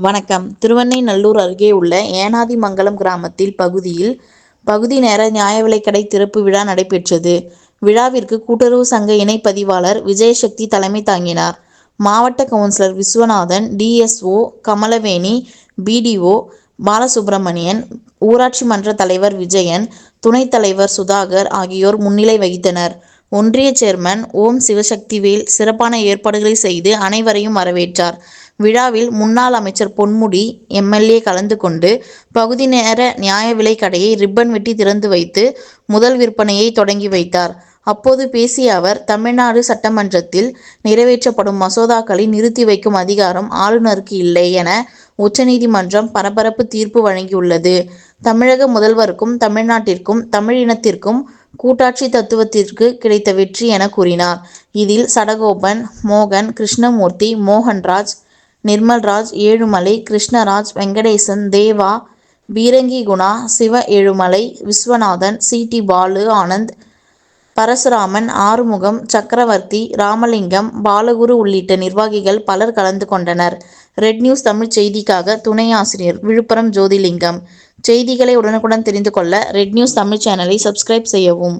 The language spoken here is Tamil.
வணக்கம் திருவெண்ணெய்நல்லூர் அருகே உள்ள ஏனாதிமங்கலம் கிராமத்தில் பகுதியில் பகுதி நேர நியாய விலைக்கடை திறப்பு விழா நடைபெற்றது. விழாவிற்கு கூட்டுறவு சங்க இணைப்பதிவாளர் விஜயசக்தி தலைமை தாங்கினார். மாவட்ட councillor Viswanathan DSO Kamalaveni BDO Balasubramanian ஊராட்சி மன்ற தலைவர் விஜயன் துணைத் தலைவர் சுதாகர் ஆகியோர் முன்னிலை வகித்தனர். ஒன்றிய சேர்மன் ஓம் சிவசக்திவேல் சிறப்பான ஏற்பாடுகளை செய்து அனைவரையும் வரவேற்றார். விழாவில் முன்னாள் அமைச்சர் பொன்முடி எம்எல்ஏ கலந்து கொண்டு பகுதி நேர நியாய விலை கடையை ரிப்பன் வெட்டி திறந்து வைத்து முதல் விற்பனையை தொடங்கி வைத்தார். அப்போது பேசிய அவர் தமிழ்நாடு சட்டமன்றத்தில் நிறைவேற்றப்படும் மசோதாக்களை நிறுத்தி வைக்கும் அதிகாரம் ஆளுநருக்கு இல்லை என உச்சநீதிமன்றம் பரபரப்பு தீர்ப்பு வழங்கியுள்ளது. தமிழக முதல்வருக்கும் தமிழ்நாட்டிற்கும் தமிழ் இனத்திற்கும் கூட்டாட்சி தத்துவத்திற்கு கிடைத்த வெற்றி என கூறினார். இதில் சடகோபன் மோகன் கிருஷ்ணமூர்த்தி மோகன்ராஜ் நிர்மல்ராஜ் ஏழுமலை கிருஷ்ணராஜ் வெங்கடேசன் தேவா பீரங்கி குணா சிவ ஏழுமலை விஸ்வநாதன் சி. டி. பாலு ஆனந்த் பரசுராமன் ஆறுமுகம் சக்கரவர்த்தி ராமலிங்கம் பாலகுரு உள்ளிட்ட நிர்வாகிகள் பலர் கலந்து கொண்டனர். ரெட் நியூஸ் தமிழ்ச் செய்திக்காக துணை ஆசிரியர் விழுப்புரம் ஜோதிலிங்கம் செய்திகளை உடனுக்குடன் தெரிந்து கொள்ள ரெட் நியூஸ் தமிழ் சேனலை சப்ஸ்கிரைப் செய்யவும்.